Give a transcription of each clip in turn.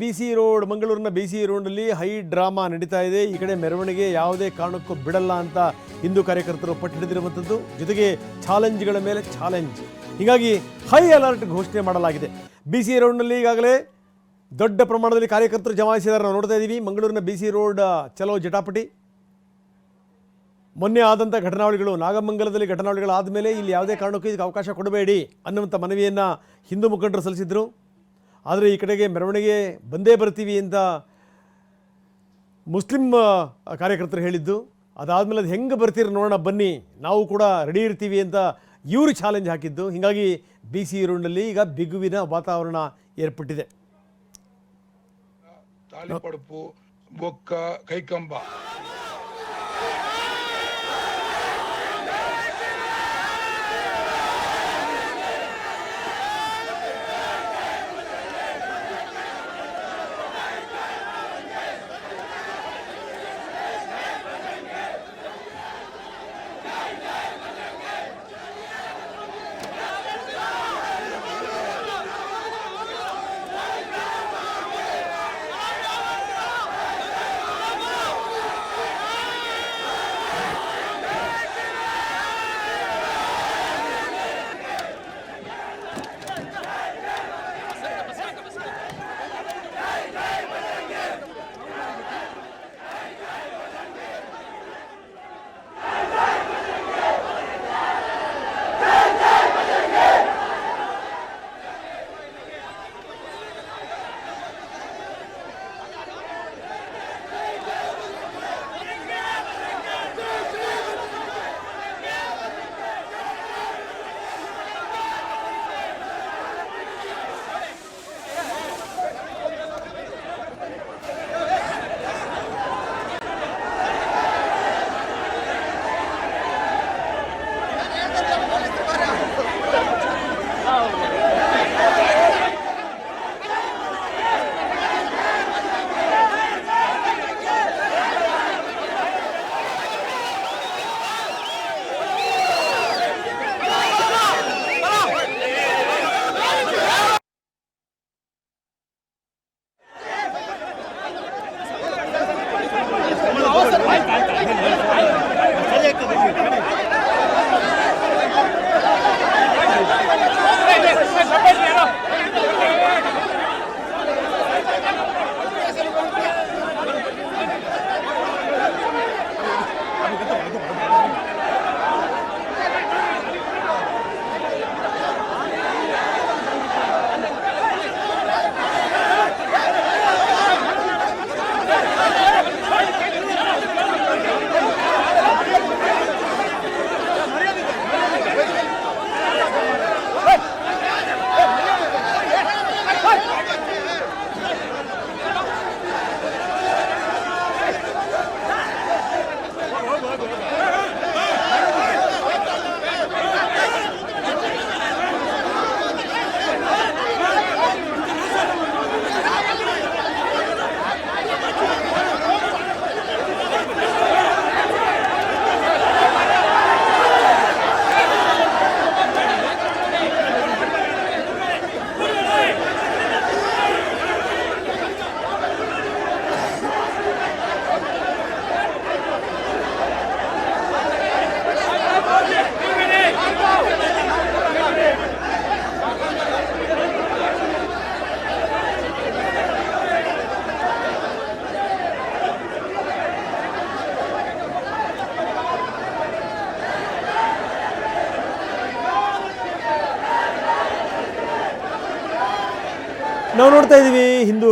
B C road, ಮಂಗಳೂರಿನ B C ರೋಡ್ನಲ್ಲಿ high drama ನಡೀತಾ ಇದೆ. ಈ ಕಡೆ ಮೆರವಣಿಗೆ ಯಾವುದೇ ಕಾರಣಕ್ಕೂ ಬಿಡಲ್ಲ ಅಂತ ಹಿಂದೂ ಕಾರ್ಯಕರ್ತರು ಪಟ್ಟು ಹಿಡಿದಿರುವಂಥದ್ದು ಜೊತೆಗೆ ಚಾಲೆಂಜ್ಗಳ ಮೇಲೆ ಚಾಲೆಂಜ್. ಹೀಗಾಗಿ ಹೈ ಅಲರ್ಟ್ ಘೋಷಣೆ ಮಾಡಲಾಗಿದೆ. ಬಿ ಸಿ ರೋಡ್ನಲ್ಲಿ ಈಗಾಗಲೇ ದೊಡ್ಡ ಪ್ರಮಾಣದಲ್ಲಿ ಕಾರ್ಯಕರ್ತರು ಜಮಾಯಿಸಿದ್ದಾರೆ. ನಾವು ನೋಡ್ತಾ ಇದ್ದೀವಿ, ಮಂಗಳೂರಿನ ಬಿ ಸಿ ರೋಡ್ ಚಲೋ ಜಟಾಪಟಿ. ಮೊನ್ನೆ ಆದಂಥ ಘಟನಾವಳಿಗಳು, ನಾಗಮಂಗಲದಲ್ಲಿ ಘಟನಾವಳಿಗಳಾದ ಮೇಲೆ ಇಲ್ಲಿ ಯಾವುದೇ ಕಾರಣಕ್ಕೂ ಇದಕ್ಕೆ ಅವಕಾಶ ಕೊಡಬೇಡಿ ಅನ್ನುವಂಥ ಮನವಿಯನ್ನು ಹಿಂದೂ ಮುಖಂಡರು ಸಲ್ಲಿಸಿದರು. ಆದರೆ ಈ ಕಡೆಗೆ ಮೆರವಣಿಗೆ ಬಂದೇ ಬರ್ತೀವಿ ಅಂತ ಮುಸ್ಲಿಂ ಕಾರ್ಯಕರ್ತರು ಹೇಳಿದ್ದು. ಅದಾದಮೇಲೆ ಅದು ಹೆಂಗೆ ಬರ್ತೀರ ನೋಡೋಣ, ಬನ್ನಿ. ನಾವು ಕೂಡ ರೆಡಿ ಇರ್ತೀವಿ ಅಂತ ಇವರು ಚಾಲೆಂಜ್ ಹಾಕಿದ್ದು. ಹೀಗಾಗಿ ಬಿ ಸಿ ಈರೂರಿನಲ್ಲಿ ಈಗ ಬಿಗುವಿನ ವಾತಾವರಣ ಏರ್ಪಟ್ಟಿದೆ. ಕೈಕಂಬ.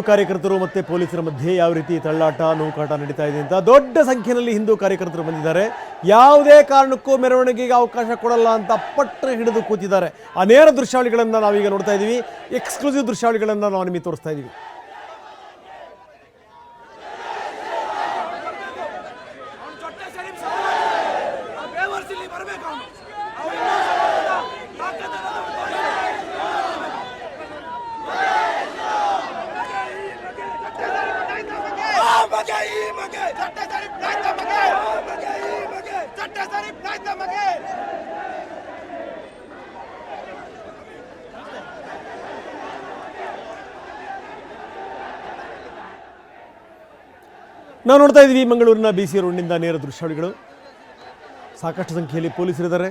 ಕಾರ್ಯಕರ್ತರು ಮತ್ತು ಪೊಲೀಸರ ಮಧ್ಯೆ ಯಾವ ರೀತಿ ತಳ್ಳಾಟ, ನೂಕಾಟ ನಡೀತಾ ಇದೆ ಅಂತ ದೊಡ್ಡ ಸಂಖ್ಯೆಯಲ್ಲಿ ಹಿಂದೂ ಕಾರ್ಯಕರ್ತರು ಬಂದಿದ್ದಾರೆ. ಯಾವುದೇ ಕಾರಣಕ್ಕೂ ಮೆರವಣಿಗೆಗೆ ಅವಕಾಶ ಕೊಡಲ್ಲ ಅಂತ ಪಟ್ಟರೆ ಹಿಡಿದು ಕೂತಿದ್ದಾರೆ. ಆ ನೇರ ದೃಶ್ಯಾವಳಿಗಳನ್ನು ನಾವೀಗ ನೋಡ್ತಾ ಇದ್ದೀವಿ ಎಕ್ಸ್ಕ್ಲೂಸಿವ್ ದೃಶ್ಯಾವಳಿಗಳನ್ನು ನಾವು ನಿಮಗೆ ತೋರಿಸ್ತಾ ಇದ್ದೀವಿ ನಾವು ನೋಡ್ತಾ ಇದ್ದೀವಿ ಮಂಗಳೂರಿನ ಬಿ ಸಿ ರೋಡ್ನಿಂದ ನೇರ ದೃಶ್ಯಾವಳಿಗಳು. ಸಾಕಷ್ಟು ಸಂಖ್ಯೆಯಲ್ಲಿ ಪೊಲೀಸರಿದ್ದಾರೆ.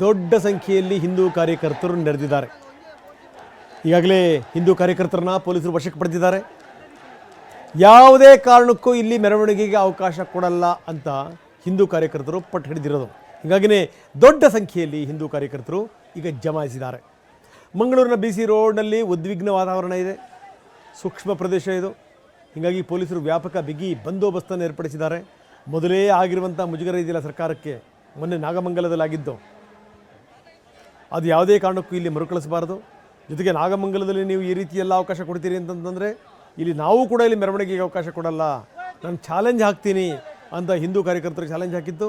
ದೊಡ್ಡ ಸಂಖ್ಯೆಯಲ್ಲಿ ಹಿಂದೂ ಕಾರ್ಯಕರ್ತರು ನೆರೆದಿದ್ದಾರೆ. ಈಗಾಗಲೇ ಹಿಂದೂ ಕಾರ್ಯಕರ್ತರನ್ನ ಪೊಲೀಸರು ವಶಕ್ಕೆ ಪಡೆದಿದ್ದಾರೆ. ಯಾವುದೇ ಕಾರಣಕ್ಕೂ ಇಲ್ಲಿ ಮೆರವಣಿಗೆಗೆ ಅವಕಾಶ ಕೊಡಲ್ಲ ಅಂತ ಹಿಂದೂ ಕಾರ್ಯಕರ್ತರು ಪಟ್ಟು ಹಿಡಿದಿರೋದು. ಹೀಗಾಗಿಯೇ ದೊಡ್ಡ ಸಂಖ್ಯೆಯಲ್ಲಿ ಹಿಂದೂ ಕಾರ್ಯಕರ್ತರು ಈಗ ಜಮಾಯಿಸಿದ್ದಾರೆ. ಮಂಗಳೂರಿನ ಬಿ ಸಿ ರೋಡ್ನಲ್ಲಿ ಉದ್ವಿಗ್ನ ವಾತಾವರಣ ಇದೆ. ಸೂಕ್ಷ್ಮ ಪ್ರದೇಶ ಇದು. ಹೀಗಾಗಿ ಪೊಲೀಸರು ವ್ಯಾಪಕ ಬಿಗಿ ಬಂದೋಬಸ್ತನ್ನು ಏರ್ಪಡಿಸಿದ್ದಾರೆ. ಮೊದಲೇ ಆಗಿರುವಂಥ ಮುಜುಗರ ಇದೆಯಲ್ಲ ಸರ್ಕಾರಕ್ಕೆ ಮೊನ್ನೆ ನಾಗಮಂಗಲದಲ್ಲಾಗಿದ್ದು, ಅದು ಯಾವುದೇ ಕಾರಣಕ್ಕೂ ಇಲ್ಲಿ ಮರುಕಳಿಸಬಾರದು. ಜೊತೆಗೆ ನಾಗಮಂಗಲದಲ್ಲಿ ನೀವು ಈ ರೀತಿ ಎಲ್ಲ ಅವಕಾಶ ಕೊಡ್ತೀರಿ ಅಂತಂತಂದರೆ ಇಲ್ಲಿ ನಾವು ಕೂಡ ಇಲ್ಲಿ ಮೆರವಣಿಗೆಗೆ ಅವಕಾಶ ಕೊಡಲ್ಲ. ನಾನು ಚಾಲೆಂಜ್ ಹಾಕ್ತೀನಿ ಅಂತ ಹಿಂದೂ ಕಾರ್ಯಕರ್ತರು ಚಾಲೆಂಜ್ ಹಾಕಿದ್ದು.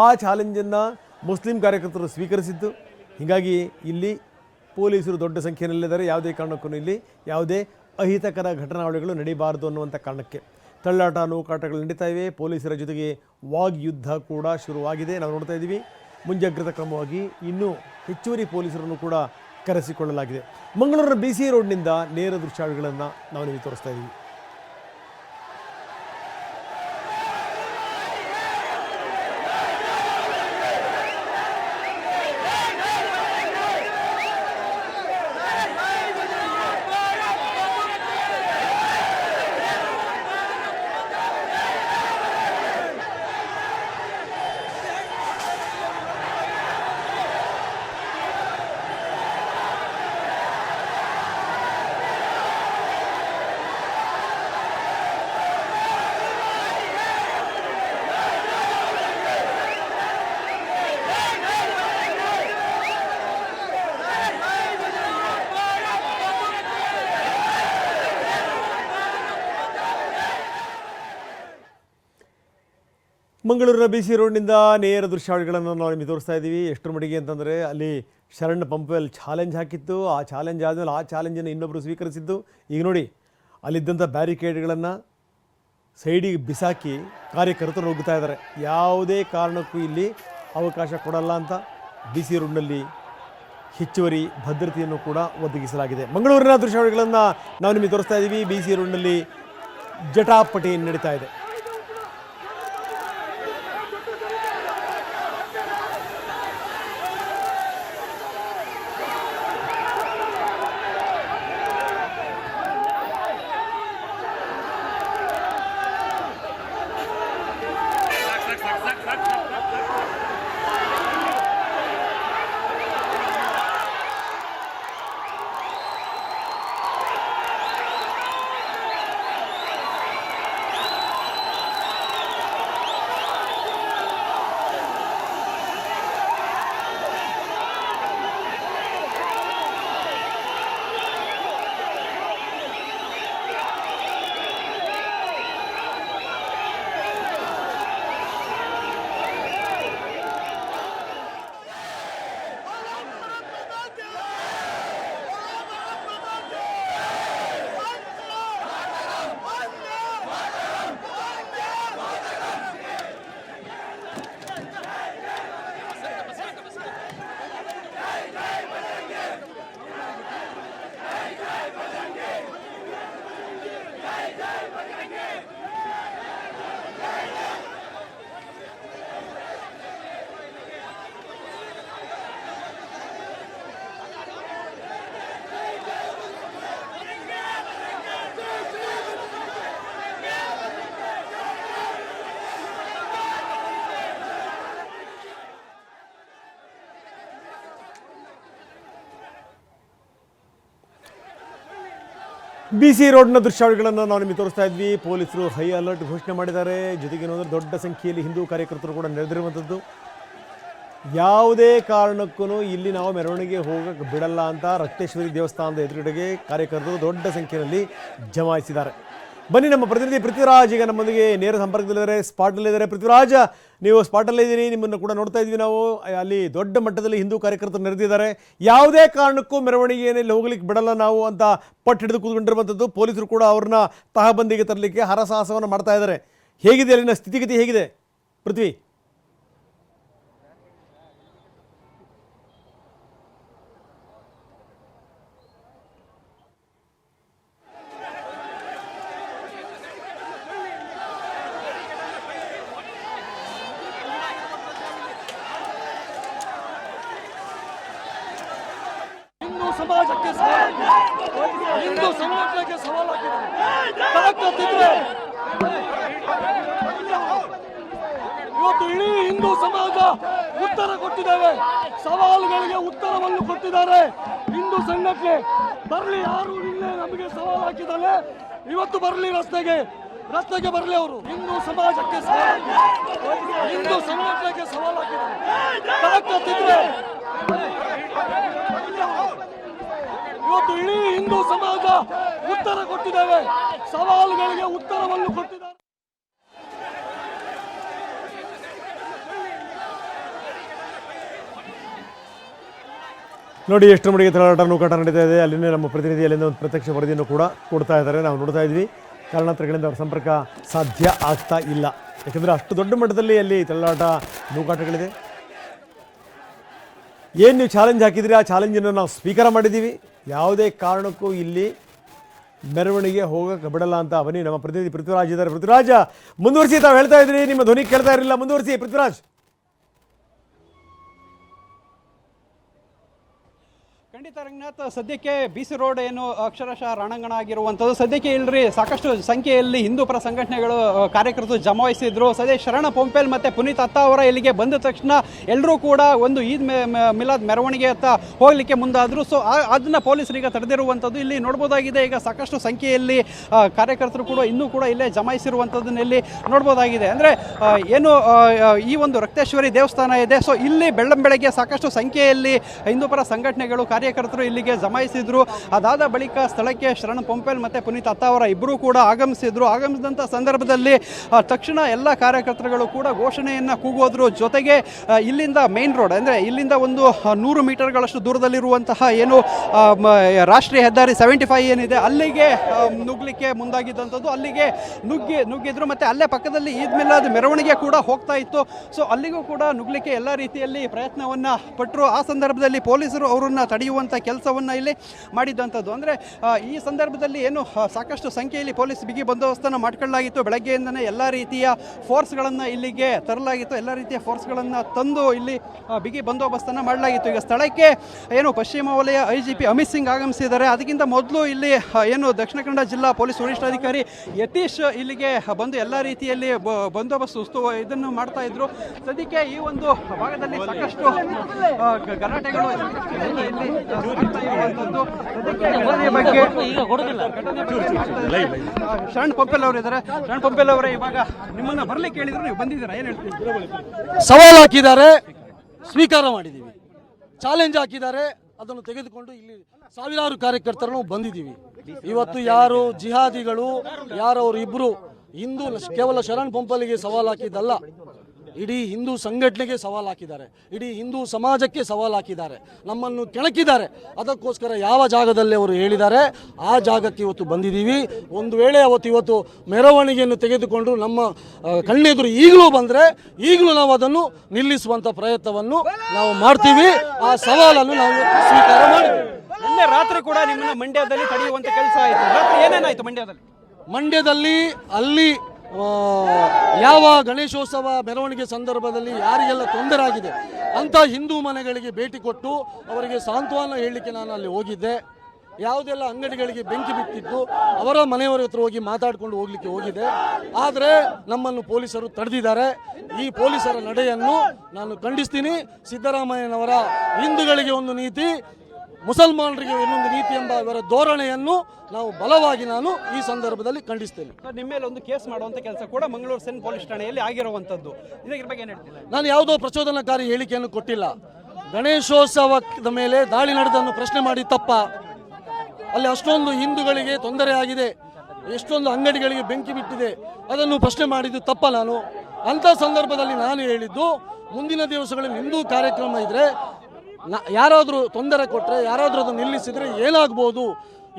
ಆ ಚಾಲೆಂಜನ್ನು ಮುಸ್ಲಿಂ ಕಾರ್ಯಕರ್ತರು ಸ್ವೀಕರಿಸಿದ್ದು. ಹೀಗಾಗಿ ಇಲ್ಲಿ ಪೊಲೀಸರು ದೊಡ್ಡ ಸಂಖ್ಯೆಯಲ್ಲಿದ್ದಾರೆ. ಯಾವುದೇ ಕಾರಣಕ್ಕೂ ಇಲ್ಲಿ ಯಾವುದೇ ಅಹಿತಕರ ಘಟನಾವಳಿಗಳು ನಡೀಬಾರದು ಅನ್ನುವಂಥ ಕಾರಣಕ್ಕೆ ತಳ್ಳಾಟ, ನೂಕಾಟಗಳು ನಡೀತಾ ಇವೆ. ಪೊಲೀಸರ ಜೊತೆಗೆ ವಾಗ್ಯುದ್ಧ ಕೂಡ ಶುರುವಾಗಿದೆ. ನಾವು ನೋಡ್ತಾ ಇದ್ದೀವಿ. ಮುಂಜಾಗ್ರತಾ ಕ್ರಮವಾಗಿ ಇನ್ನೂ ಹೆಚ್ಚುವರಿ ಪೊಲೀಸರನ್ನು ಕೂಡ ಕರೆಸಿಕೊಳ್ಳಲಾಗಿದೆ. ಮಂಗಳೂರಿನ ಬಿ ಸಿ ರೋಡ್ನಿಂದ ನೇರ ದೃಶ್ಯಾವಳಿಗಳನ್ನು ನಾವು ನಿಮಗೆ ತೋರಿಸ್ತಾ ಇದ್ದೀವಿ. ಮಂಗಳೂರಿನ ಬಿ ಸಿ ರೋಡ್ನಿಂದ ನೇರ ದೃಶ್ಯಾವಳಿಗಳನ್ನು ನಾವು ನಿಮಗೆ ತೋರಿಸ್ತಾ ಇದ್ದೀವಿ. ಎಷ್ಟರ ಮಡಿಗೆ ಅಂತಂದರೆ ಅಲ್ಲಿ ಶರಣ್ ಪಂಪ್ವೆಲ್ ಚಾಲೆಂಜ್ ಹಾಕಿತ್ತು. ಆ ಚಾಲೆಂಜ್ ಆದಮೇಲೆ ಆ ಚಾಲೆಂಜನ್ನು ಇನ್ನೊಬ್ಬರು ಸ್ವೀಕರಿಸಿದ್ದು. ಈಗ ನೋಡಿ ಅಲ್ಲಿದ್ದಂಥ ಬ್ಯಾರಿಕೇಡ್ಗಳನ್ನು ಸೈಡಿಗೆ ಬಿಸಾಕಿ ಕಾರ್ಯಕರ್ತರು ನುಗ್ಗುತ್ತಾ ಇದ್ದಾರೆ. ಯಾವುದೇ ಕಾರಣಕ್ಕೂ ಇಲ್ಲಿ ಅವಕಾಶ ಕೊಡಲ್ಲ ಅಂತ ಬಿ ಸಿ ರೋಡ್ನಲ್ಲಿ ಹೆಚ್ಚುವರಿ ಭದ್ರತೆಯನ್ನು ಕೂಡ ಒದಗಿಸಲಾಗಿದೆ. ಮಂಗಳೂರಿನ ದೃಶ್ಯಾವಳಿಗಳನ್ನು ನಾವು ನಿಮಗೆ ತೋರಿಸ್ತಾ ಇದ್ದೀವಿ. ಬಿ ಸಿ ರೋಡ್ನಲ್ಲಿ ಜಟಾಪಟಿ ನಡೀತಾ ಇದೆ. ಬಿ ಸಿ ರೋಡ್ನ ದೃಶ್ಯಾವಳಿಗಳನ್ನು ನಾವು ನಿಮಗೆ ತೋರಿಸ್ತಾ ಇದ್ವಿ. ಪೊಲೀಸರು ಹೈ ಅಲರ್ಟ್ ಘೋಷಣೆ ಮಾಡಿದ್ದಾರೆ. ಜೊತೆಗೆ ಏನಂದ್ರೆ ದೊಡ್ಡ ಸಂಖ್ಯೆಯಲ್ಲಿ ಹಿಂದೂ ಕಾರ್ಯಕರ್ತರು ಕೂಡ ನೆರೆದಿರುವಂಥದ್ದು. ಯಾವುದೇ ಕಾರಣಕ್ಕೂ ಇಲ್ಲಿ ನಾವು ಮೆರವಣಿಗೆ ಹೋಗಕ್ಕೆ ಬಿಡಲ್ಲ ಅಂತ ರಕ್ತೇಶ್ವರಿ ದೇವಸ್ಥಾನದ ಎದುರುಗಡೆಗೆ ಕಾರ್ಯಕರ್ತರು ದೊಡ್ಡ ಸಂಖ್ಯೆಯಲ್ಲಿ ಜಮಾಯಿಸಿದ್ದಾರೆ. ಬನ್ನಿ ನಮ್ಮ ಪ್ರತಿನಿಧಿ ಪೃಥ್ವಿರಾಜ್ ಈಗ ನಮ್ಮೊಂದಿಗೆ ನೇರ ಸಂಪರ್ಕದಲ್ಲಿದ್ದಾರೆ ಸ್ಪಾಟ್ನಲ್ಲಿದ್ದಾರೆ ಪೃಥ್ವಿರಾಜ್, ನೀವು ಸ್ಪಾಟಲ್ಲಿದ್ದೀನಿ ನಿಮ್ಮನ್ನು ಕೂಡ ನೋಡ್ತಾ ಇದ್ದೀವಿ ನಾವು. ಅಲ್ಲಿ ದೊಡ್ಡ ಮಟ್ಟದಲ್ಲಿ ಹಿಂದೂ ಕಾರ್ಯಕರ್ತರು ನೆರೆದಿದ್ದಾರೆ. ಯಾವುದೇ ಕಾರಣಕ್ಕೂ ಮೆರವಣಿಗೆಯಲ್ಲಿ ಹೋಗ್ಲಿಕ್ಕೆ ಬಿಡಲ್ಲ ನಾವು ಅಂತ ಪಟ್ಟು ಹಿಡಿದು ಕೂತ್ಕೊಂಡಿರುವಂಥದ್ದು. ಪೊಲೀಸರು ಕೂಡ ಅವ್ರನ್ನ ತಹಬಂದಿಗೆ ತರಲಿಕ್ಕೆ ಹರಸಾಹಸವನ್ನು ಮಾಡ್ತಾ ಇದ್ದಾರೆ. ಹೇಗಿದೆ ಅಲ್ಲಿನ ಸ್ಥಿತಿಗತಿ ಹೇಗಿದೆ, ಪೃಥ್ವಿ ಸಮಾಜಕ್ಕೆ ಸವಾಲು ಹಿಂದೂ ಸಂಘಟನೆಗೆ ಸವಾಲು ಹಾಕಿದ್ದಾರೆ. ತಾಕತ್ತಿದ್ರೆ ಇವತ್ತು ಇಡೀ ಹಿಂದೂ ಸಮಾಜ ಉತ್ತರ ಕೊಟ್ಟಿದ್ದೇವೆ. ಸವಾಲುಗಳಿಗೆ ಉತ್ತರವನ್ನು ಕೊಟ್ಟಿದ್ದಾರೆ. ಹಿಂದೂ ಸಂಘಟನೆ ಬರಲಿ ಯಾರು ನಿನ್ನೆ ನಮಗೆ ಸವಾಲು ಹಾಕಿದ್ದಾರೆ ಇವತ್ತು ಬರಲಿ ರಸ್ತೆಗೆ. ರಸ್ತೆಗೆ ಬರಲಿ ಅವರು. ಹಿಂದೂ ಸಮಾಜಕ್ಕೆ ಸವಾಲು ಹಿಂದೂ ಸಮಾಜಕ್ಕೆ ಸವಾಲು ಹಾಕಿದ್ದಾರೆ. ತಾಕತ್ತಿದ್ರೆ ಇವತ್ತು ಇಡೀ ಹಿಂದೂ ಸಮಾಜ ಉತ್ತರ ಕೊಟ್ಟಿದ್ದೇವೆ. ಸವಾಲುಗಳಿಗೆ ಉತ್ತರವನ್ನು ಕೊಟ್ಟಿದ್ದಾರೆ. ನೋಡಿ ಎಷ್ಟು ಮಟ್ಟಿಗೆ ತಳಾಟ ನೂಕಾಟ ನಡೀತಾ ಇದೆ. ಅಲ್ಲಿನೇ ನಮ್ಮ ಪ್ರತಿನಿಧಿ ಅಲ್ಲಿಂದ ಒಂದು ಪ್ರತ್ಯಕ್ಷ ವರದಿಯನ್ನು ಕೂಡ ಕೊಡ್ತಾ ಇದ್ದಾರೆ. ನಾವು ನೋಡ್ತಾ ಇದ್ವಿ. ಕಾರಣಾಂತರಗಳಿಂದ ಅವರ ಸಂಪರ್ಕ ಸಾಧ್ಯ ಆಗ್ತಾ ಇಲ್ಲ. ಯಾಕಂದರೆ ಅಷ್ಟು ದೊಡ್ಡ ಮಟ್ಟದಲ್ಲಿ ಅಲ್ಲಿ ತಳ್ಳಾಟ ನೂಕಾಟಗಳಿದೆ. ಏನು ನೀವು ಚಾಲೆಂಜ್ ಹಾಕಿದ್ರಿ? ಆ ಚಾಲೆಂಜನ್ನು ನಾವು ಸ್ವೀಕಾರ ಮಾಡಿದ್ದೀವಿ. ಯಾವುದೇ ಕಾರಣಕ್ಕೂ ಇಲ್ಲಿ ಮೆರವಣಿಗೆ ಹೋಗಕ್ಕೆ ಬಿಡಲ್ಲ ಅಂತ ಅವನಿ ನಮ್ಮ ಪ್ರತಿನಿಧಿ ಪೃಥ್ವಿರಾಜ್ ಇದ್ದಾರೆ. ಪೃಥ್ವಿರಾಜ, ಮುಂದುವರಿಸಿ ತಾವು ಹೇಳ್ತಾ ಇದ್ರಿ ನಿಮ್ಮ ಧ್ವನಿ ಕೇಳ್ತಾ ಇರಲಿಲ್ಲ. ಮುಂದುವರಿಸಿ ಪೃಥ್ವಿರಾಜ್. ಖಂಡಿತ ರಂಗನಾಥ್, ಸದ್ಯಕ್ಕೆ ಬಿ ಸಿ ರೋಡ್ ಏನು ಅಕ್ಷರಶಃ ರಣಾಂಗಣ ಆಗಿರುವಂಥದ್ದು ಸದ್ಯಕ್ಕೆ ಇಲ್ರಿ, ಸಾಕಷ್ಟು ಸಂಖ್ಯೆಯಲ್ಲಿ ಹಿಂದೂಪರ ಸಂಘಟನೆಗಳು ಕಾರ್ಯಕರ್ತರು ಜಮಾಯಿಸಿದ್ರು. ಸದ್ಯ ಶರಣ ಪೊಂಪೇಲ್ ಮತ್ತೆ ಪುನೀತ್ ಅತ್ತ ಅವರ ಇಲ್ಲಿಗೆ ಬಂದ ತಕ್ಷಣ ಎಲ್ಲರೂ ಕೂಡ ಒಂದು ಈದ್ ಮಿಲಾದ್ ಮೆರವಣಿಗೆ ಅತ್ತ ಹೋಗ್ಲಿಕ್ಕೆ ಮುಂದಾದ್ರು. ಸೊ ಅದನ್ನ ಪೊಲೀಸರಿಗೆ ತಡೆದಿರುವಂಥದ್ದು ಇಲ್ಲಿ ನೋಡ್ಬೋದಾಗಿದೆ. ಈಗ ಸಾಕಷ್ಟು ಸಂಖ್ಯೆಯಲ್ಲಿ ಕಾರ್ಯಕರ್ತರು ಕೂಡ ಇನ್ನೂ ಕೂಡ ಇಲ್ಲೇ ಜಮಾಯಿಸಿರುವಂಥದ್ದನ್ನ ಇಲ್ಲಿ ನೋಡ್ಬೋದಾಗಿದೆ. ಅಂದ್ರೆ ಏನು ಈ ಒಂದು ರಕ್ತೇಶ್ವರಿ ದೇವಸ್ಥಾನ ಇದೆ. ಸೊ ಇಲ್ಲಿ ಬೆಳ್ಳಂ ಬೆಳಗ್ಗೆ ಸಾಕಷ್ಟು ಸಂಖ್ಯೆಯಲ್ಲಿ ಹಿಂದೂಪರ ಸಂಘಟನೆಗಳು ಕಾರ್ಯಕರ್ತರು ಇಲ್ಲಿಗೆ ಜಮಾಯಿಸಿದ್ರು. ಅದಾದ ಬಳಿಕ ಸ್ಥಳಕ್ಕೆ ಶರಣ ಪೊಂಪೆಲ್ ಮತ್ತೆ ಪುನೀತ್ ಅತ್ತ ಅವರ ಇಬ್ಬರು ಕೂಡ ಆಗಮಿಸಿದ್ರು. ಆಗಮಿಸಿದಂಥ ಸಂದರ್ಭದಲ್ಲಿ ತಕ್ಷಣ ಎಲ್ಲ ಕಾರ್ಯಕರ್ತರುಗಳು ಕೂಡ ಘೋಷಣೆಯನ್ನ ಕೂಗೋದ್ರ. ಜೊತೆಗೆ ಇಲ್ಲಿಂದ ಮೇನ್ ರೋಡ್ ಅಂದ್ರೆ ಇಲ್ಲಿಂದ ಒಂದು ನೂರು ಮೀಟರ್ಗಳಷ್ಟು ದೂರದಲ್ಲಿರುವಂತಹ ಏನು ರಾಷ್ಟ್ರೀಯ ಹೆದ್ದಾರಿ ಸೆವೆಂಟಿ ಫೈವ್ ಏನಿದೆ, ಅಲ್ಲಿಗೆ ನುಗ್ಲಿಕ್ಕೆ ಮುಂದಾಗಿದ್ದಂಥದ್ದು. ಅಲ್ಲಿಗೆ ನುಗ್ಗಿ, ನುಗ್ಗಿದ್ರು ಮತ್ತೆ ಅಲ್ಲೇ ಪಕ್ಕದಲ್ಲಿ ಈದ್ ಮಿಲಾದ್ ಮೆರವಣಿಗೆ ಕೂಡ ಹೋಗ್ತಾ ಇತ್ತು. ಸೊ ಅಲ್ಲಿಗೂ ಕೂಡ ನುಗ್ಲಿಕ್ಕೆ ಎಲ್ಲ ರೀತಿಯಲ್ಲಿ ಪ್ರಯತ್ನವನ್ನ ಪಟ್ಟರು ಆ ಸಂದರ್ಭದಲ್ಲಿ ಪೊಲೀಸರು ಅವರನ್ನು ತಡೆಯುವಂಥ ಕೆಲಸವನ್ನ ಇಲ್ಲಿ ಮಾಡಿದ್ದಂಥದ್ದು ಅಂದರೆ ಈ ಸಂದರ್ಭದಲ್ಲಿ ಏನು ಸಾಕಷ್ಟು ಸಂಖ್ಯೆಯಲ್ಲಿ ಪೊಲೀಸ್ ಬಿಗಿ ಬಂದೋಬಸ್ತನ್ನು ಮಾಡ್ಕೊಳ್ಳಲಾಗಿತ್ತು. ಬೆಳಗ್ಗೆಯಿಂದನೇ ಎಲ್ಲ ರೀತಿಯ ಫೋರ್ಸ್ಗಳನ್ನು ಇಲ್ಲಿಗೆ ತರಲಾಗಿತ್ತು. ಎಲ್ಲ ರೀತಿಯ ಫೋರ್ಸ್ಗಳನ್ನು ತಂದು ಇಲ್ಲಿ ಬಿಗಿ ಬಂದೋಬಸ್ತನ್ನು ಮಾಡಲಾಗಿತ್ತು. ಈಗ ಸ್ಥಳಕ್ಕೆ ಏನು, ಪಶ್ಚಿಮ ವಲಯ I G P Amit Singh ಆಗಮಿಸಿದ್ದಾರೆ. ಅದಕ್ಕಿಂತ ಮೊದಲು ಇಲ್ಲಿ ಏನು, ದಕ್ಷಿಣ ಕನ್ನಡ ಜಿಲ್ಲಾ ಪೊಲೀಸ್ ವರಿಷ್ಠಾಧಿಕಾರಿ ಯತೀಶ್ ಇಲ್ಲಿಗೆ ಬಂದು ಎಲ್ಲ ರೀತಿಯಲ್ಲಿ ಬಂದೋಬಸ್ತ್ ಉಸ್ತು, ಇದನ್ನು ಮಾಡ್ತಾ ಇದ್ರು. ಸದ್ಯಕ್ಕೆ ಈ ಒಂದು ಭಾಗದಲ್ಲಿ ಸಾಕಷ್ಟು ಗಲಾಟೆಗಳು ಇಲ್ಲಿ ಬಗ್ಗೆ ಶರಣ್ ಪಂಪೆಲ್ ಅವರು ಇದ್ದಾರೆ ಶರಣ್ ಪಂಪೆಲ್ ಅವರೇ ಇವಾಗ ನಿಮ್ಮನ್ನ ಬರ್ಲಿಕ್ಕೆ ಹೇಳಿದ್ರು ನೀವು ಬಂದಿದ್ದೀರಾ? ಏನ್ ಹೇಳ್ತೀರಿ? ಸವಾಲು ಹಾಕಿದ್ದಾರೆ, ಸ್ವೀಕಾರ ಮಾಡಿದ್ದೀವಿ. ಚಾಲೆಂಜ್ ಹಾಕಿದ್ದಾರೆ, ಅದನ್ನು ತೆಗೆದುಕೊಂಡು ಇಲ್ಲಿ ಸಾವಿರಾರು ಕಾರ್ಯಕರ್ತರನ್ನು ಬಂದಿದ್ದೀವಿ. ಇವತ್ತು ಯಾರು ಜಿಹಾದಿಗಳು, ಯಾರವರು ಇಬ್ರು, ಹಿಂದೂ ಕೇವಲ ಶರಣ್ ಪಂಪಲಿಗೆ ಸವಾಲು ಹಾಕಿದ್ದಲ್ಲ. ಇಡೀ ಹಿಂದೂ ಸಂಘಟನೆಗೆ ಸವಾಲು ಹಾಕಿದ್ದಾರೆ. ಇಡೀ ಹಿಂದೂ ಸಮಾಜಕ್ಕೆ ಸವಾಲು ಹಾಕಿದ್ದಾರೆ. ನಮ್ಮನ್ನು ಕೆಣಕಿದ್ದಾರೆ. ಅದಕ್ಕೋಸ್ಕರ ಯಾವ ಜಾಗದಲ್ಲಿ ಅವರು ಹೇಳಿದ್ದಾರೆ ಆ ಜಾಗಕ್ಕೆ ಇವತ್ತು ಬಂದಿದ್ದೀವಿ. ಒಂದು ವೇಳೆ ಅವತ್ತು ಇವತ್ತು ಮೆರವಣಿಗೆಯನ್ನು ತೆಗೆದುಕೊಂಡು ನಮ್ಮ ಕಣ್ಣೆದುರು ಈಗಲೂ ಬಂದರೆ ಈಗಲೂ ನಾವು ಅದನ್ನು ನಿಲ್ಲಿಸುವಂಥ ಪ್ರಯತ್ನವನ್ನು ನಾವು ಮಾಡ್ತೀವಿ. ಆ ಸವಾಲನ್ನು ನಾವು ಸ್ವೀಕಾರ ಮಾಡಿದ್ದೀವಿ. ನಿನ್ನೆ ರಾತ್ರಿ ಕೂಡ ನಿಮ್ಮನ್ನ ಮಂಡ್ಯದಲ್ಲಿ ತಡೆಯುವಂಥ ಕೆಲಸ ಆಯಿತು. ರಾತ್ರಿ ಏನೇನಾಯ್ತು ಮಂಡ್ಯದಲ್ಲಿ? ಮಂಡ್ಯದಲ್ಲಿ ಅಲ್ಲಿ ಯಾವ ಗಣೇಶೋತ್ಸವ ಮೆರವಣಿಗೆ ಸಂದರ್ಭದಲ್ಲಿ ಯಾರಿಗೆಲ್ಲ ತೊಂದರೆ ಆಗಿದೆ ಅಂತ ಹಿಂದೂ ಮನೆಗಳಿಗೆ ಭೇಟಿ ಕೊಟ್ಟು ಅವರಿಗೆ ಸಾಂತ್ವನ ಹೇಳಲಿಕ್ಕೆ ನಾನು ಅಲ್ಲಿ ಹೋಗಿದ್ದೆ. ಯಾವುದೆಲ್ಲ ಅಂಗಡಿಗಳಿಗೆ ಬೆಂಕಿ ಬಿಟ್ಟಿದ್ದು ಅವರ ಮನೆಯವರ ಹತ್ರ ಹೋಗಿ ಮಾತಾಡ್ಕೊಂಡು ಹೋಗ್ಲಿಕ್ಕೆ ಹೋಗಿದೆ ಆದರೆ ನಮ್ಮನ್ನು ಪೊಲೀಸರು ತಡೆದಿದ್ದಾರೆ. ಈ ಪೊಲೀಸರ ನಡೆಯನ್ನು ನಾನು ಖಂಡಿಸ್ತೀನಿ. ಸಿದ್ದರಾಮಯ್ಯನವರ ಹಿಂದೂಗಳಿಗೆ ಒಂದು ನೀತಿ ಮುಸಲ್ಮಾನರಿಗೆ ಇನ್ನೊಂದು ನೀತಿ ಎಂಬ ಇವರ ಧೋರಣೆಯನ್ನು ನಾವು ಬಲವಾಗಿ ನಾನು ಈ ಸಂದರ್ಭದಲ್ಲಿ ಖಂಡಿಸ್ತೇನೆ. ಸರ್, ನಿಮ್ಮ ಮೇಲೆ ಒಂದು ಕೇಸ್ ಮಾಡುವಂತ ಕೆಲಸ ಕೂಡ ಮಂಗಳೂರು ಸೆನ್ ಪೊಲೀಸ್ ಠಾಣೆಯಲ್ಲಿ ಆಗಿರುವಂತದ್ದು. ಇದರ ಬಗ್ಗೆ ಏನ್ ಹೇಳ್ತೀರಾ? ನಾನು ಯಾವುದೋ ಪ್ರಚೋದನಕಾರಿ ಹೇಳಿಕೆಯನ್ನು ಕೊಟ್ಟಿಲ್ಲ. ಗಣೇಶೋತ್ಸವದ ಮೇಲೆ ದಾಳಿ ನಡೆದನ್ನು ಪ್ರಶ್ನೆ ಮಾಡಿ ತಪ್ಪ. ಅಲ್ಲಿ ಅಷ್ಟೊಂದು ಹಿಂದೂಗಳಿಗೆ ತೊಂದರೆ ಆಗಿದೆ. ಎಷ್ಟೊಂದು ಅಂಗಡಿಗಳಿಗೆ ಬೆಂಕಿ ಬಿಟ್ಟಿದೆ. ಅದನ್ನು ಪ್ರಶ್ನೆ ಮಾಡಿದ್ದು ತಪ್ಪ ನಾನು. ಅಂಥ ಸಂದರ್ಭದಲ್ಲಿ ನಾನು ಹೇಳಿದ್ದು ಮುಂದಿನ ದಿವಸಗಳಲ್ಲಿ ಹಿಂದೂ ಕಾರ್ಯಕ್ರಮ ಇದ್ದರೆ ನ ಯಾರಾದರೂ ತೊಂದರೆ ಕೊಟ್ಟರೆ ಯಾರಾದರೂ ಅದನ್ನು ನಿಲ್ಲಿಸಿದರೆ ಏನಾಗ್ಬೋದು?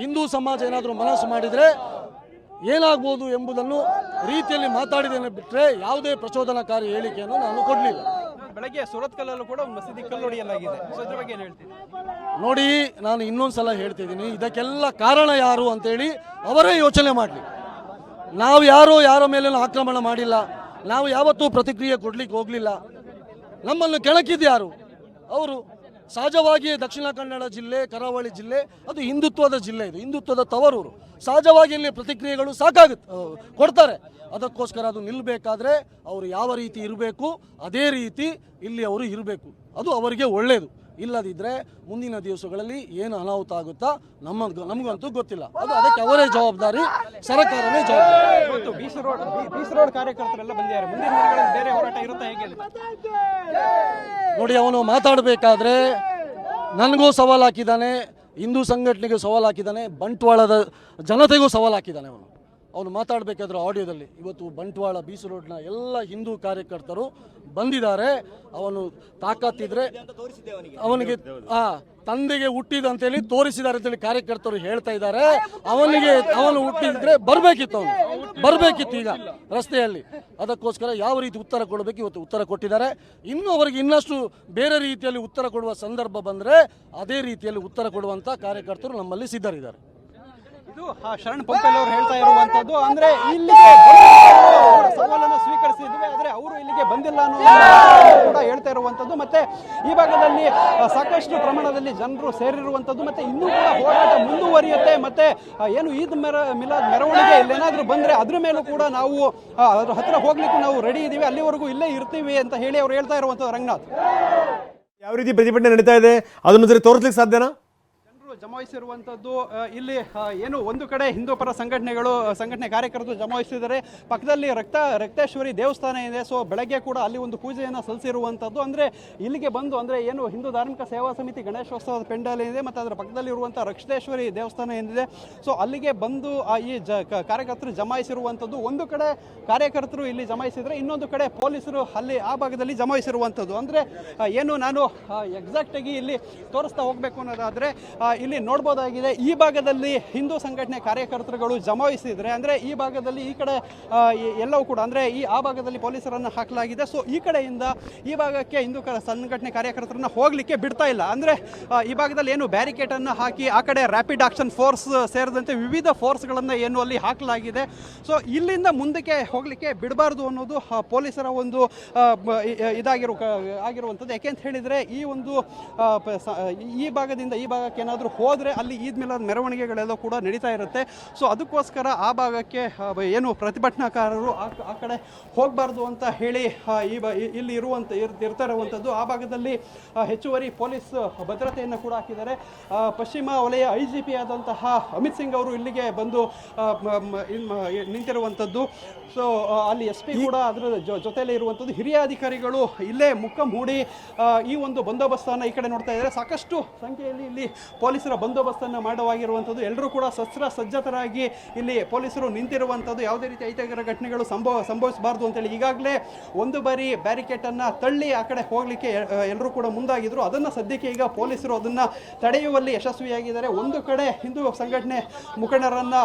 ಹಿಂದೂ ಸಮಾಜ ಏನಾದರೂ ಮನಸ್ಸು ಮಾಡಿದರೆ ಏನಾಗ್ಬೋದು ಎಂಬುದನ್ನು ರೀತಿಯಲ್ಲಿ ಮಾತಾಡಿದ್ದೇನೆ ಬಿಟ್ಟರೆ ಯಾವುದೇ ಪ್ರಚೋದನಕಾರಿ ಹೇಳಿಕೆಯನ್ನು ನಾನು ಕೊಡಲಿಲ್ಲ. ಬೆಳಗ್ಗೆ ಸುರತ್ಕಲ್ಲಲ್ಲೂ ಕೂಡ ಮಸೀದಿ ಕಲ್ಲೊಡೆಯಲಾಗಿದೆ ಸೊ ಇದ್ರ ಬಗ್ಗೆ ಏನು ಹೇಳ್ತೀರಿ? ನೋಡಿ ನಾನು ಇನ್ನೊಂದು ಸಲ ಹೇಳ್ತಿದ್ದೀನಿ ಇದಕ್ಕೆಲ್ಲ ಕಾರಣ ಯಾರು ಅಂತೇಳಿ ಅವರೇ ಯೋಚನೆ ಮಾಡಲಿ. ನಾವು ಯಾರೋ ಯಾರ ಮೇಲೇನೂ ಆಕ್ರಮಣ ಮಾಡಿಲ್ಲ. ನಾವು ಯಾವತ್ತೂ ಪ್ರತಿಕ್ರಿಯೆ ಕೊಡ್ಲಿಕ್ಕೆ ಹೋಗಲಿಲ್ಲ. ನಮ್ಮನ್ನು ಕೆಣಕಿದ್ಯಾರು ಅವರು. ಸಹಜವಾಗಿಯೇ ದಕ್ಷಿಣ ಕನ್ನಡ ಜಿಲ್ಲೆ, ಕರಾವಳಿ ಜಿಲ್ಲೆ, ಅದು ಹಿಂದುತ್ವದ ಜಿಲ್ಲೆ ಇದು, ಹಿಂದುತ್ವದ ತವರೂರು. ಸಹಜವಾಗಿ ಇಲ್ಲಿ ಪ್ರತಿಕ್ರಿಯೆಗಳು ಸಾಕಾಗುತ್ತೆ ಕೊಡ್ತಾರೆ. ಅದಕ್ಕೋಸ್ಕರ ಅದು ನಿಲ್ಲಬೇಕಾದ್ರೆ ಅವರು ಯಾವ ರೀತಿ ಇರಬೇಕು, ಅದೇ ರೀತಿ ಇಲ್ಲಿ ಅವರು ಇರಬೇಕು. ಅದು ಅವರಿಗೆ ಒಳ್ಳೆಯದು ಇಲ್ಲದಿದ್ದರೆ ಮುಂದಿನ ದಿವಸಗಳಲ್ಲಿ ಏನು ಅನಾಹುತ ಆಗುತ್ತಾ ನಮ್ಮ ನಮಗಂತೂ ಗೊತ್ತಿಲ್ಲ. ಅದು ಅದಕ್ಕೆ ಅವರೇ ಜವಾಬ್ದಾರಿ ಸರ್ಕಾರವೇ ಜವಾಬ್ದಾರಿ. ಇವತ್ತು ಬಿಸಿ ರೋಡ್ ಬಿಸಿ ರೋಡ್ ಕಾರ್ಯಕರ್ತರೆಲ್ಲ ಬಂದಿದ್ದಾರೆ. ಮುಂದಿನ ದಿನಗಳಲ್ಲಿ ಬೇರೆ ಹೋರಾಟ ಇರುತ್ತಾ ಹೇಗೆ ನೋಡಿ ಅವನು ಮಾತಾಡಬೇಕಾದ್ರೆ ನನಗೂ ಸವಾಲು ಹಾಕಿದ್ದಾನೆ ಹಿಂದೂ ಸಂಘಟನೆಗೂ ಸವಾಲು ಹಾಕಿದ್ದಾನೆ ಬಂಟ್ವಾಳದ ಜನತೆಗೂ ಸವಾಲು ಹಾಕಿದ್ದಾನೆ ಅವನು. ಅವನು ಮಾತಾಡಬೇಕಾದ್ರೆ ಆಡಿಯೋದಲ್ಲಿ. ಇವತ್ತು ಬಂಟ್ವಾಳ, ಬೀಸು ರೋಡ್ನ ಎಲ್ಲ ಹಿಂದೂ ಕಾರ್ಯಕರ್ತರು ಬಂದಿದ್ದಾರೆ. ಅವನು ತಾಕತ್ತಿದ್ರೆ ಅವನಿಗೆ, ಆ, ತಂದೆಗೆ ಹುಟ್ಟಿದ ಅಂತೇಳಿ ತೋರಿಸಿದ್ದಾರೆ ಅಂತೇಳಿ ಕಾರ್ಯಕರ್ತರು ಹೇಳ್ತಾ ಇದ್ದಾರೆ. ಅವನಿಗೆ, ಅವನು ಹುಟ್ಟಿದ್ರೆ ಬರಬೇಕಿತ್ತು ಅವನು. ಬರಬೇಕಿತ್ತು ಈಗ ರಸ್ತೆಯಲ್ಲಿ. ಅದಕ್ಕೋಸ್ಕರ ಯಾವ ರೀತಿ ಉತ್ತರ ಕೊಡಬೇಕು ಇವತ್ತು ಉತ್ತರ ಕೊಟ್ಟಿದ್ದಾರೆ. ಇನ್ನು ಅವರಿಗೆ ಇನ್ನಷ್ಟು ಬೇರೆ ರೀತಿಯಲ್ಲಿ ಉತ್ತರ ಕೊಡುವ ಸಂದರ್ಭ ಬಂದರೆ ಅದೇ ರೀತಿಯಲ್ಲಿ ಉತ್ತರ ಕೊಡುವಂಥ ಕಾರ್ಯಕರ್ತರು ನಮ್ಮಲ್ಲಿ ಸಿದ್ಧರಿದ್ದಾರೆ. ಇದು ಆ, ಶರಣ್ ಪಂಪಲ್ ಅವರು ಹೇಳ್ತಾ ಇರುವಂತದ್ದು. ಅಂದ್ರೆ ಇಲ್ಲಿಗೆ ಸವಾಲನ್ನು ಸ್ವೀಕರಿಸಿದ್ವಿ. ಆದ್ರೆ ಅವರು ಇಲ್ಲಿಗೆ ಬಂದಿಲ್ಲ ಅನ್ನೋ ಕೂಡ ಹೇಳ್ತಾ ಇರುವಂತದ್ದು. ಮತ್ತೆ ಈ ಭಾಗದಲ್ಲಿ ಸಾಕಷ್ಟು ಪ್ರಮಾಣದಲ್ಲಿ ಜನರು ಸೇರಿರುವಂತದ್ದು. ಮತ್ತೆ ಇನ್ನೂ ಕೂಡ ಹೋರಾಟ ಮುಂದುವರಿಯುತ್ತೆ. ಮತ್ತೆ ಏನು ಈದ್ ಮೆರ ಮಿಲಾದ್ ಮೆರವಣಿಗೆ ಇಲ್ಲೇನಾದ್ರೂ ಬಂದ್ರೆ ಅದ್ರ ಮೇಲೂ ಕೂಡ ನಾವು ಅದ್ರ ಹತ್ರ ಹೋಗ್ಲಿಕ್ಕೂ ನಾವು ರೆಡಿ ಇದೀವಿ. ಅಲ್ಲಿವರೆಗೂ ಇಲ್ಲೇ ಇರ್ತೀವಿ ಅಂತ ಹೇಳಿ ಅವ್ರು ಹೇಳ್ತಾ ಇರುವಂತದ್ದು ರಂಗನಾಥ್. ಯಾವ ರೀತಿ ಪ್ರತಿಭಟನೆ ನಡೀತಾ ಇದೆ? ಅದನ್ನು ಸರಿ ತೋರಿಸ್ಲಿಕ್ಕೆ ಸಾಧ್ಯನಾ? ಜಮಾಯಿಸಿರುವಂಥದ್ದು ಇಲ್ಲಿ ಏನು ಒಂದು ಕಡೆ ಹಿಂದೂ ಪರ ಸಂಘಟನೆಗಳು ಸಂಘಟನೆ ಕಾರ್ಯಕರ್ತರು ಜಮಾಯಿಸಿದ್ದಾರೆ. ಪಕ್ಕದಲ್ಲಿ ರಕ್ತ, ರಕ್ತೇಶ್ವರಿ ದೇವಸ್ಥಾನ ಇದೆ. ಸೊ ಬೆಳಗ್ಗೆ ಕೂಡ ಅಲ್ಲಿ ಒಂದು ಪೂಜೆಯನ್ನು ಸಲ್ಲಿಸಿರುವಂಥದ್ದು ಅಂದರೆ, ಇಲ್ಲಿಗೆ ಬಂದು, ಅಂದರೆ ಏನು ಹಿಂದೂ ಧಾರ್ಮಿಕ ಸೇವಾ ಸಮಿತಿ ಗಣೇಶೋತ್ಸವದ ಪೆಂಡಲ್ ಏನಿದೆ ಮತ್ತು ಅದರ ಪಕ್ಕದಲ್ಲಿ ಇರುವಂಥ ರಕ್ಷೇಶ್ವರಿ ದೇವಸ್ಥಾನ ಏನಿದೆ. ಸೊ ಅಲ್ಲಿಗೆ ಬಂದು ಈ ಜ ಕಾರ್ಯಕರ್ತರು ಜಮಾಯಿಸಿರುವಂಥದ್ದು ಒಂದು ಕಡೆ ಕಾರ್ಯಕರ್ತರು ಇಲ್ಲಿ ಜಮಾಯಿಸಿದರೆ, ಇನ್ನೊಂದು ಕಡೆ ಪೊಲೀಸರು ಅಲ್ಲಿ ಆ ಭಾಗದಲ್ಲಿ ಜಮಾಯಿಸಿರುವಂಥದ್ದು ಅಂದರೆ ಏನು ನಾನು ಎಕ್ಸಾಕ್ಟ್ ಆಗಿ ಇಲ್ಲಿ ತೋರಿಸ್ತಾ ಹೋಗಬೇಕು ಅನ್ನೋದಾದರೆ ಇಲ್ಲಿ ನೋಡ್ಬೋದಾಗಿದೆ, ಈ ಭಾಗದಲ್ಲಿ ಹಿಂದೂ ಸಂಘಟನೆ ಕಾರ್ಯಕರ್ತರುಗಳು ಜಮಾಯಿಸಿದರೆ ಅಂದರೆ ಈ ಭಾಗದಲ್ಲಿ ಈ ಕಡೆ ಎಲ್ಲವೂ ಕೂಡ, ಅಂದರೆ ಈ, ಆ ಭಾಗದಲ್ಲಿ ಪೊಲೀಸರನ್ನು ಹಾಕಲಾಗಿದೆ. ಸೊ ಈ ಕಡೆಯಿಂದ ಈ ಭಾಗಕ್ಕೆ ಹಿಂದೂ ಸಂಘಟನೆ ಕಾರ್ಯಕರ್ತರನ್ನ ಹೋಗಲಿಕ್ಕೆ ಬಿಡ್ತಾ ಇಲ್ಲ. ಅಂದರೆ ಈ ಭಾಗದಲ್ಲಿ ಏನು ಬ್ಯಾರಿಕೇಡನ್ನು ಹಾಕಿ, ಆ ಕಡೆ ರ್ಯಾಪಿಡ್ ಆಕ್ಷನ್ ಫೋರ್ಸ್ ಸೇರಿದಂತೆ ವಿವಿಧ ಫೋರ್ಸ್ಗಳನ್ನು ಏನು ಅಲ್ಲಿ ಹಾಕಲಾಗಿದೆ. ಸೊ ಇಲ್ಲಿಂದ ಮುಂದಕ್ಕೆ ಹೋಗಲಿಕ್ಕೆ ಬಿಡಬಾರ್ದು ಅನ್ನೋದು ಪೊಲೀಸರ ಒಂದು ಇದಾಗಿರೋ ಆಗಿರುವಂಥದ್ದು. ಯಾಕೆ ಅಂತ ಹೇಳಿದರೆ, ಈ ಒಂದು ಈ ಭಾಗದಿಂದ ಈ ಭಾಗಕ್ಕೆ ಏನಾದರೂ ಹೋದರೆ ಅಲ್ಲಿ ಈದ್ ಮಿಲಾದ್ ಮೆರವಣಿಗೆಗಳೆಲ್ಲ ಕೂಡ ನಡೀತಾ ಇರುತ್ತೆ. ಸೊ ಅದಕ್ಕೋಸ್ಕರ ಆ ಭಾಗಕ್ಕೆ ಏನು ಪ್ರತಿಭಟನಾಕಾರರು ಆ ಕಡೆ ಹೋಗಬಾರ್ದು ಅಂತ ಹೇಳಿ ಈ ಬ ಇಲ್ಲಿ ಇರುವಂಥ ಇರ್ತಿರುವಂಥದ್ದು ಇರ್ತಾ ಇರುವಂಥದ್ದು ಆ ಭಾಗದಲ್ಲಿ ಹೆಚ್ಚುವರಿ ಪೊಲೀಸ್ ಭದ್ರತೆಯನ್ನು ಕೂಡ ಹಾಕಿದ್ದಾರೆ. ಪಶ್ಚಿಮ ವಲಯ ಐ ಜಿ ಪಿ ಆದಂತಹ ಅಮಿತ್ ಸಿಂಗ್ ಅವರು ಇಲ್ಲಿಗೆ ಬಂದು ನಿಂತಿರುವಂಥದ್ದು ಸೊ ಅಲ್ಲಿ ಎಸ್ ಪಿ ಕೂಡ ಅದರ ಜೊ- ಜೊತೆಲೇ ಇರುವಂಥದ್ದು ಹಿರಿಯ ಅಧಿಕಾರಿಗಳು ಇಲ್ಲೇ ಮುಖ ಮೂಡಿ ಈ ಒಂದು ಬಂದೋಬಸ್ತನ್ನು ಈ ಕಡೆ ನೋಡ್ತಾ ಇದ್ದಾರೆ. ಸಾಕಷ್ಟು ಸಂಖ್ಯೆಯಲ್ಲಿ ಇಲ್ಲಿ ಪೊಲೀಸರ ಬಂದೋಬಸ್ತನ್ನು ಮಾಡುವಾಗಿರುವಂಥದ್ದು. ಎಲ್ಲರೂ ಕೂಡ ಶಸ್ತ್ರ ಸಜ್ಜತರಾಗಿ ಇಲ್ಲಿ ಪೊಲೀಸರು ನಿಂತಿರುವಂಥದ್ದು. ಯಾವುದೇ ರೀತಿ ಅಹಿತಕರ ಘಟನೆಗಳು ಸಂಭವ ಸಂಭವಿಸಬಾರ್ದು ಅಂತೇಳಿ ಈಗಾಗಲೇ ಒಂದು ಬಾರಿ ಬ್ಯಾರಿಕೇಡನ್ನು ತಳ್ಳಿ ಆ ಕಡೆ ಹೋಗಲಿಕ್ಕೆ ಎಲ್ಲರೂ ಕೂಡ ಮುಂದಾಗಿದ್ರು. ಅದನ್ನು ಸದ್ಯಕ್ಕೆ ಈಗ ಪೊಲೀಸರು ಅದನ್ನು ತಡೆಯುವಲ್ಲಿ ಯಶಸ್ವಿಯಾಗಿದ್ದಾರೆ. ಒಂದು ಕಡೆ ಹಿಂದೂ ಸಂಘಟನೆ ಮುಖಂಡರನ್ನ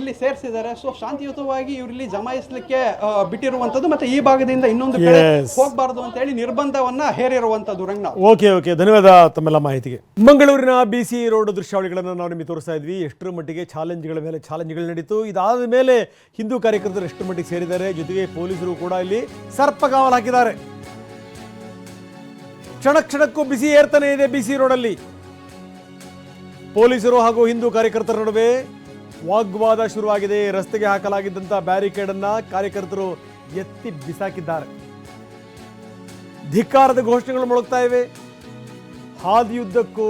ಇಲ್ಲಿ ಸೇರಿಸಿದ್ದಾರೆ. ಸೊ ಶಾಂತಿಯುತವಾಗಿ ಇವ್ರು ಇಲ್ಲಿ ಜಮಾಯಿಸಲಿಕ್ಕೆ ಬಿಟ್ಟಿರುವಂತದ್ದು ಬಿಟ್ಟಿರುವಂಥದ್ದು ಮತ್ತೆ ಈ ಭಾಗದಿಂದ ಇನ್ನೊಂದು ಕಡೆ. ಹೋಗಬಾರ್ದು ಅಂತೇಳಿ ನಿರ್ಬಂಧವನ್ನ ಹೇರಿರುವಂಥದ್ದು ರಂಗನಾಥ್. ಓಕೆ ಓಕೆ ಧನ್ಯವಾದ ತಮ್ಮೆಲ್ಲ ಮಾಹಿತಿಗೆ. ಮಂಗಳೂರಿನ ಬಿ ಸಿ ರೋಡ್ ದೃಶ್ಯಾವಳಿಗಳನ್ನು ನಾವು ನಿಮಗೆ ತೋರಿಸ್ತಾ ಇದ್ವಿ. ಎಷ್ಟರ ಮಟ್ಟಿಗೆ ಚಾಲೆಂಜ್ಗಳ ಮೇಲೆ ಚಾಲೆಂಜ್ಗಳು ನಡೀತು. ಇದಾದ ಮೇಲೆ ಹಿಂದೂ ಕಾರ್ಯಕರ್ತರು ಎಷ್ಟು ಮಟ್ಟಿಗೆ ಸೇರಿದ್ದಾರೆ. ಜೊತೆಗೆ ಪೊಲೀಸರು ಕೂಡ ಇಲ್ಲಿ ಸರ್ಪಗಾವಲು ಹಾಕಿದ್ದಾರೆ. ಕ್ಷಣ ಕ್ಷಣಕ್ಕೂ ಬಿಸಿ ಏರ್ತಾನೆ ಇದೆ ಬಿ ಸಿ ರೋಡಲ್ಲಿ. ಪೊಲೀಸರು ಹಾಗೂ ಹಿಂದೂ ಕಾರ್ಯಕರ್ತರ ನಡುವೆ ವಾಗ್ವಾದ ಶುರುವಾಗಿದೆ. ರಸ್ತೆಗೆ ಹಾಕಲಾಗಿದ್ದಂಥ ಬ್ಯಾರಿಕೇಡ್ ಅನ್ನ ಕಾರ್ಯಕರ್ತರು ಎತ್ತಿ ಬಿಸಾಕಿದ್ದಾರೆ. ಧಿಕ್ಕಾರದ ಘೋಷಣೆಗಳು ಮೊಳಗ್ತಾ ಇವೆ. ಹಾದಿಯುದ್ದಕ್ಕೂ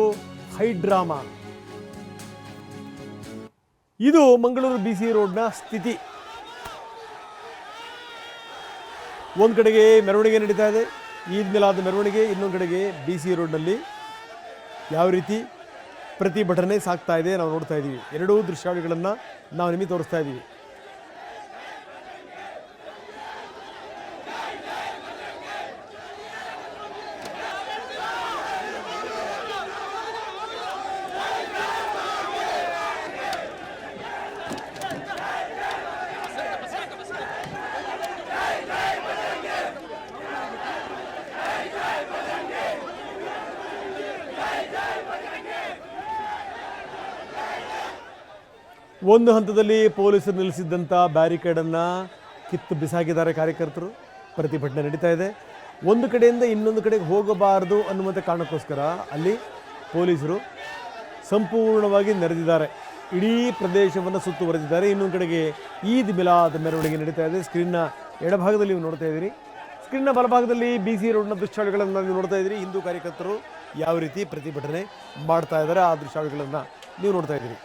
ಹೈ ಡ್ರಾಮಾ ಇದು ಮಂಗಳೂರು ಬಿ ಸಿ ರೋಡ್ನ ಸ್ಥಿತಿ. ಒಂದು ಕಡೆಗೆ ಮೆರವಣಿಗೆ ನಡೀತಾ ಇದೆ. ಈದ್ ಮಿಲಾದ್ ಮೆರವಣಿಗೆ, ಇನ್ನೊಂದು ಕಡೆಗೆ ಬಿ ಸಿ ರೋಡ್ನಲ್ಲಿ ಯಾವ ರೀತಿ ಪ್ರತಿಭಟನೆ ಸಾಗ್ತಾ ಇದೆ ನಾವು ನೋಡ್ತಾ ಇದ್ದೀವಿ ಎರಡೂ ದೃಶ್ಯಾವಳಿಗಳನ್ನು ನಾವು ನಿಮಗೆ ತೋರಿಸ್ತಾ ಇದ್ದೀವಿ ಒಂದು ಹಂತದಲ್ಲಿ ಪೊಲೀಸರು ನಿಲ್ಲಿಸಿದ್ದಂಥ ಬ್ಯಾರಿಕೇಡನ್ನು ಕಿತ್ತು ಬಿಸಾಕಿದ್ದಾರೆ ಕಾರ್ಯಕರ್ತರು. ಪ್ರತಿಭಟನೆ ನಡೀತಾ ಇದೆ. ಒಂದು ಕಡೆಯಿಂದ ಇನ್ನೊಂದು ಕಡೆಗೆ ಹೋಗಬಾರದು ಅನ್ನುವಂಥ ಕಾರಣಕ್ಕೋಸ್ಕರ ಅಲ್ಲಿ ಪೊಲೀಸರು ಸಂಪೂರ್ಣವಾಗಿ ನೆರೆದಿದ್ದಾರೆ. ಇಡೀ ಪ್ರದೇಶವನ್ನು ಸುತ್ತುವರೆದಿದ್ದಾರೆ. ಇನ್ನೊಂದು ಕಡೆಗೆ ಈದ್ ಮಿಲಾದ್ ಮೆರವಣಿಗೆ ನಡೀತಾ ಇದೆ. ಸ್ಕ್ರೀನ್ನ ಎಡಭಾಗದಲ್ಲಿ ನೀವು ನೋಡ್ತಾ ಇದ್ದೀರಿ. ಸ್ಕ್ರೀನ್ನ ಬಲಭಾಗದಲ್ಲಿ ಬಿ ಸಿ ರೋಡ್ನ ದೃಶ್ಯಾವಳಿಗಳನ್ನು ನೀವು ನೋಡ್ತಾ ಇದ್ದೀರಿ. ಹಿಂದೂ ಕಾರ್ಯಕರ್ತರು ಯಾವ ರೀತಿ ಪ್ರತಿಭಟನೆ ಮಾಡ್ತಾ ಇದ್ದಾರೆ ಆ ದೃಶ್ಯಗಳನ್ನು ನೀವು ನೋಡ್ತಾ ಇದ್ದೀರಿ.